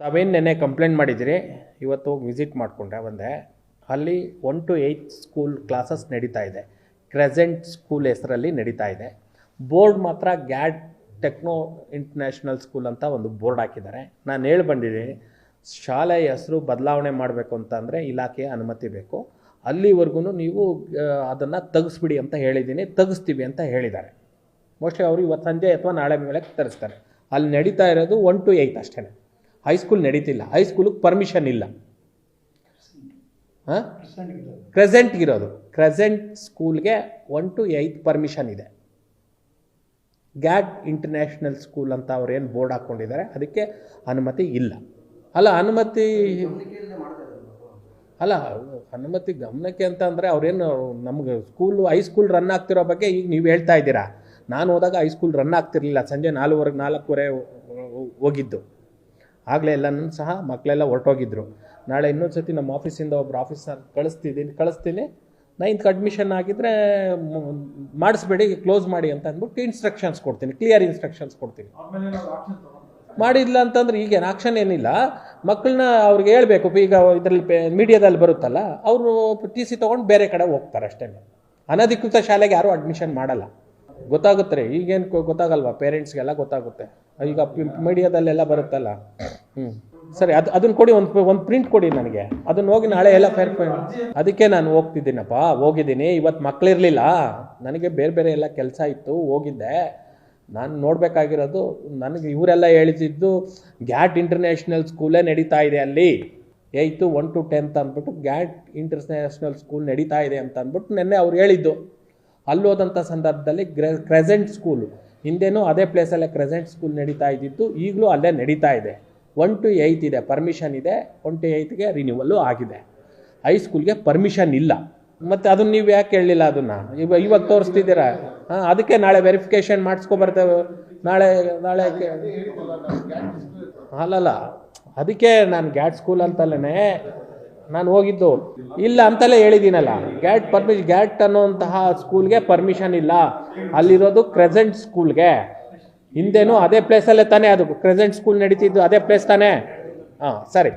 ತಾವೇನು ನೆನ್ನೆ ಕಂಪ್ಲೇಂಟ್ ಮಾಡಿದಿರಿ? ಇವತ್ತು ಹೋಗಿ ವಿಸಿಟ್ ಮಾಡಿಕೊಂಡೆ ಬಂದೆ. ಅಲ್ಲಿ one to eight school classes ನಡೀತಾ ಇದೆ. ಕ್ರೆಸೆಂಟ್ ಸ್ಕೂಲ್ ಹೆಸರಲ್ಲಿ ನಡೀತಾ ಇದೆ. ಬೋರ್ಡ್ ಮಾತ್ರ ಗ್ಯಾಡ್ ಟೆಕ್ನೋ ಇಂಟರ್ನ್ಯಾಷನಲ್ ಸ್ಕೂಲ್ ಅಂತ ಒಂದು ಬೋರ್ಡ್ ಹಾಕಿದ್ದಾರೆ. ನಾನು ಹೇಳಿ ಬಂದಿದ್ದೀನಿ ಶಾಲೆ ಹೆಸರು ಬದಲಾವಣೆ ಮಾಡಬೇಕು ಅಂತಂದರೆ ಇಲಾಖೆಯ ಅನುಮತಿ ಬೇಕು. ಅಲ್ಲಿವರೆಗೂ ನೀವು ಅದನ್ನು ತೆಗೆಸ್ಬಿಡಿ ಅಂತ ಹೇಳಿದ್ದೀನಿ. ತೆಗೆಸ್ತೀವಿ ಅಂತ ಹೇಳಿದ್ದಾರೆ. ಮೋಸ್ಟ್ಲಿ ಅವರು ಇವತ್ತು ಸಂಜೆ ಅಥವಾ ನಾಳೆ ಮೇಲೆ ತರಿಸ್ತಾರೆ. ಅಲ್ಲಿ ನಡೀತಾ ಇರೋದು ಒನ್ ಟು ಏಯ್ತ್ ಅಷ್ಟೇ ಹೈಸ್ಕೂಲ್ ನಡೀತಿಲ್ಲ. ಹೈಸ್ಕೂಲಿಗೆ ಪರ್ಮಿಷನ್ ಇಲ್ಲ. ಹಾಂ? ಕ್ರೆಸೆಂಟ್ಗಿರೋದು ಕ್ರೆಸೆಂಟ್ ಸ್ಕೂಲ್ಗೆ ಒನ್ ಟು ಏಯ್ತ್ ಪರ್ಮಿಷನ್ ಇದೆ. ಗ್ಯಾಟ್ ಇಂಟರ್ನ್ಯಾಷನಲ್ ಸ್ಕೂಲ್ ಅಂತ ಅವ್ರು ಏನು ಬೋರ್ಡ್ ಹಾಕ್ಕೊಂಡಿದ್ದಾರೆ ಅದಕ್ಕೆ ಅನುಮತಿ ಇಲ್ಲ. ಅಲ್ಲ, ಅನುಮತಿ ಅಲ್ಲ, ಅನುಮತಿ ಗಮನಕ್ಕೆ ಅಂತ ಅಂದರೆ ಅವ್ರೇನು ನಮ್ಗೆ ಸ್ಕೂಲು ಹೈಸ್ಕೂಲ್ ರನ್ ಆಗ್ತಿರೋ ಬಗ್ಗೆ ಈಗ ನೀವು ಹೇಳ್ತಾ ಇದ್ದೀರಾ. ನಾನು ಹೋದಾಗ ಹೈಸ್ಕೂಲ್ ರನ್ ಆಗ್ತಿರ್ಲಿಲ್ಲ. ಸಂಜೆ ನಾಲ್ವರೆಗೆ ನಾಲ್ಕೂವರೆ ಹೋಗಿದ್ದು. ಆಗಲೇ ಎಲ್ಲನೂ ಸಹ ಮಕ್ಕಳೆಲ್ಲ ಹೊರಟೋಗಿದ್ರು. ನಾಳೆ ಇನ್ನೊಂದು ಸತಿ ನಮ್ಮ ಆಫೀಸಿಂದ ಒಬ್ಬರು ಆಫೀಸರ್ ಕಳಿಸ್ತಿದ್ದೀನಿ ಕಳಿಸ್ತೀನಿ. ನೈನ್ತ್ಗೆ ಅಡ್ಮಿಷನ್ ಆಗಿದ್ದರೆ ಮಾಡಿಸ್ಬೇಡಿ ಕ್ಲೋಸ್ ಮಾಡಿ ಅಂತ ಅಂದ್ಬಿಟ್ಟು ಇನ್ಸ್ಟ್ರಕ್ಷನ್ಸ್ ಕೊಡ್ತೀನಿ ಕ್ಲಿಯರ್ ಇನ್ಸ್ಟ್ರಕ್ಷನ್ಸ್ ಕೊಡ್ತೀನಿ. ಮಾಡಿಲ್ಲ ಅಂತಂದ್ರೆ ಈಗೇನು ಆಕ್ಷನ್ ಏನಿಲ್ಲ. ಮಕ್ಕಳನ್ನ ಅವ್ರಿಗೆ ಹೇಳಬೇಕು ಈಗ ಇದರಲ್ಲಿ ಮೀಡಿಯಾದಲ್ಲಿ ಬರುತ್ತಲ್ಲ ಅವರು ಟಿ ಸಿ ತೊಗೊಂಡು ಬೇರೆ ಕಡೆ ಹೋಗ್ತಾರೆ ಅಷ್ಟೇ ಅನಧಿಕೃತ ಶಾಲೆಗೆ ಯಾರೂ ಅಡ್ಮಿಷನ್ ಮಾಡಲ್ಲ. ಗೊತ್ತಾಗುತ್ತೆ ರೀ ಈಗೇನು ಗೊತ್ತಾಗಲ್ವಾ? ಪೇರೆಂಟ್ಸ್ಗೆಲ್ಲ ಗೊತ್ತಾಗುತ್ತೆ. ಈಗ ಮೀಡಿಯಾದಲ್ಲೆಲ್ಲ ಬರುತ್ತಲ್ಲ? ಹ್ಞೂ ಸರಿ, ಅದು ಅದನ್ನ ಕೊಡಿ, ಒಂದು ಒಂದು ಪ್ರಿಂಟ್ ಕೊಡಿ ನನಗೆ. ಅದನ್ನ ಹೋಗಿ ನಾಳೆ ಎಲ್ಲ ಫೇರ್ ಅದಕ್ಕೆ ನಾನು ಹೋಗ್ತಿದ್ದೀನಪ್ಪ. ಹೋಗಿದ್ದೀನಿ. ಇವತ್ತು ಮಕ್ಕಳಿರಲಿಲ್ಲ ನನಗೆ ಬೇರೆ ಬೇರೆ ಎಲ್ಲ ಕೆಲಸ ಇತ್ತು. ಹೋಗಿದ್ದೆ. ನಾನು ನೋಡಬೇಕಾಗಿರೋದು, ನನಗೆ ಇವರೆಲ್ಲ ಹೇಳಿದ್ದು ಗ್ಯಾಟ್ ಇಂಟರ್ನ್ಯಾಷನಲ್ ಸ್ಕೂಲೇ ನಡೀತಾ ಇದೆ ಅಲ್ಲಿ. ಏಯ್ತು, ಒನ್ ಟು ಟೆಂತ್ ಅಂದ್ಬಿಟ್ಟು ಗ್ಯಾಟ್ ಇಂಟರ್ನ್ಯಾಷನಲ್ ಸ್ಕೂಲ್ ನಡೀತಾ ಇದೆ ಅಂತ ಅಂದ್ಬಿಟ್ಟು ನಿನ್ನೆ ಅವ್ರು ಹೇಳಿದ್ದು. ಅಲ್ಲಿ ಹೋದಂಥ ಸಂದರ್ಭದಲ್ಲಿ ಗ್ರೆ ಕ್ರೆಸೆಂಟ್ ಸ್ಕೂಲು ಹಿಂದೆನೂ ಅದೇ ಪ್ಲೇಸಲ್ಲೇ ಕ್ರೆಸೆಂಟ್ ಸ್ಕೂಲ್ ನಡೀತಾ ಇದ್ದಿತ್ತು. ಈಗಲೂ ಅಲ್ಲೇ ನಡೀತಾ ಇದೆ. ಒನ್ ಟು ಏಯ್ತ್ ಇದೆ. ಪರ್ಮಿಷನ್ ಇದೆ. ಒನ್ ಟು ಏಯ್ತ್ಗೆ ರಿನ್ಯೂವಲ್ಲು ಆಗಿದೆ. ಹೈಸ್ಕೂಲ್ಗೆ ಪರ್ಮಿಷನ್ ಇಲ್ಲ. ಮತ್ತು ಅದನ್ನು ನೀವು ಯಾಕೆ ಹೇಳಲಿಲ್ಲ ಅದನ್ನು? ಇವಾಗ ಇವಾಗ ತೋರಿಸ್ತಿದ್ದೀರಾ? ಹಾಂ, ಅದಕ್ಕೆ ನಾಳೆ ವೆರಿಫಿಕೇಷನ್ ಮಾಡಿಸ್ಕೊಬರ್ತೇವೆ ನಾಳೆ ನಾಳೆ ಅಲ್ಲಲ್ಲ. ಅದಕ್ಕೆ ನಾನು ಗ್ಯಾಟ್ ಸ್ಕೂಲ್ ಅಂತಲೇ ನಾನು ಹೋಗಿದ್ದು. ಇಲ್ಲ ಅಂತಲೇ ಹೇಳಿದ್ದೀನಲ್ಲ ಗ್ಯಾಟ್ ಪರ್ಮಿಷ್, ಗ್ಯಾಟ್ ಅನ್ನೋಂತಹ ಸ್ಕೂಲ್ಗೆ ಪರ್ಮಿಷನ್ ಇಲ್ಲ. ಅಲ್ಲಿರೋದು ಕ್ರೆಸೆಂಟ್ ಸ್ಕೂಲ್ಗೆ. ಹಿಂದೆನೂ ಅದೇ ಪ್ಲೇಸಲ್ಲೇ ತಾನೇ ಅದು. ಕ್ರೆಸೆಂಟ್ ಸ್ಕೂಲ್ ನಡೀತಿದ್ದು ಅದೇ ಪ್ಲೇಸ್ ತಾನೇ. ಹಾಂ, ಸರಿ.